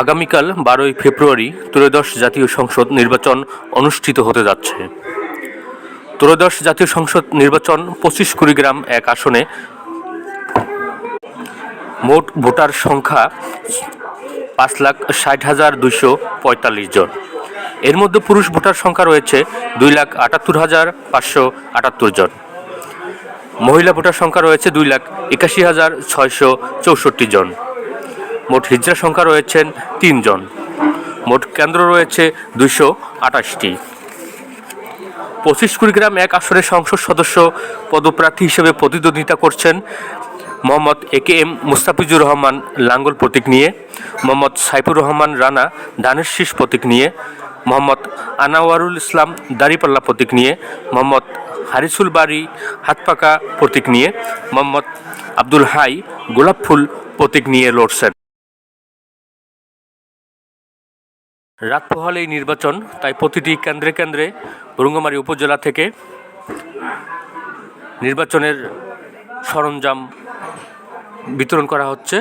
আগামীকাল বারোই ফেব্রুয়ারি ত্রয়োদশ জাতীয় সংসদ নির্বাচন অনুষ্ঠিত হতে যাচ্ছে। ত্রয়োদশ জাতীয় সংসদ নির্বাচন পঁচিশ কুড়িগ্রাম এক আসনে। মোট ভোটার সংখ্যা পাঁচ লাখ ষাট হাজার দুইশো পঁয়তাল্লিশ জন। এর মধ্যে পুরুষ ভোটার সংখ্যা রয়েছে দুই লাখ আটাত্তর হাজার পাঁচশো আটাত্তর জন। মহিলা ভোটার সংখ্যা রয়েছে দুই লাখ একাশি হাজার ছয়শো চৌষট্টি জন। মোট হিজড়া সংখ্যা রয়েছেন তিনজন। মোট কেন্দ্র রয়েছে দুইশো আটাশটি পঁচিশ কুড়িগ্রাম এক আসনের সংসদ সদস্য পদপ্রার্থী হিসেবে প্রতিদ্বন্দ্বিতা করছেন Mohammad A K M Mustafizur Rahman লাঙ্গল প্রতীক নিয়ে, মোহাম্মদ সাইফুর রহমান রানা ধানের শীষ প্রতীক নিয়ে, মোহাম্মদ আনাওয়ারুল ইসলাম দাড়িপাল্লা প্রতীক নিয়ে, মোহাম্মদ হারিসুল বাড়ি হাতপাকা প্রতীক নিয়ে, মোহাম্মদ আব্দুল হাই গোলাপ ফুল প্রতীক নিয়ে লড়ছেন। রাত এই নির্বাচন, তাই প্রতিটি কেন্দ্রে কেন্দ্রে রঙ্গমারী উপজেলা থেকে নির্বাচনের সরঞ্জাম বিতরণ করা হচ্ছে।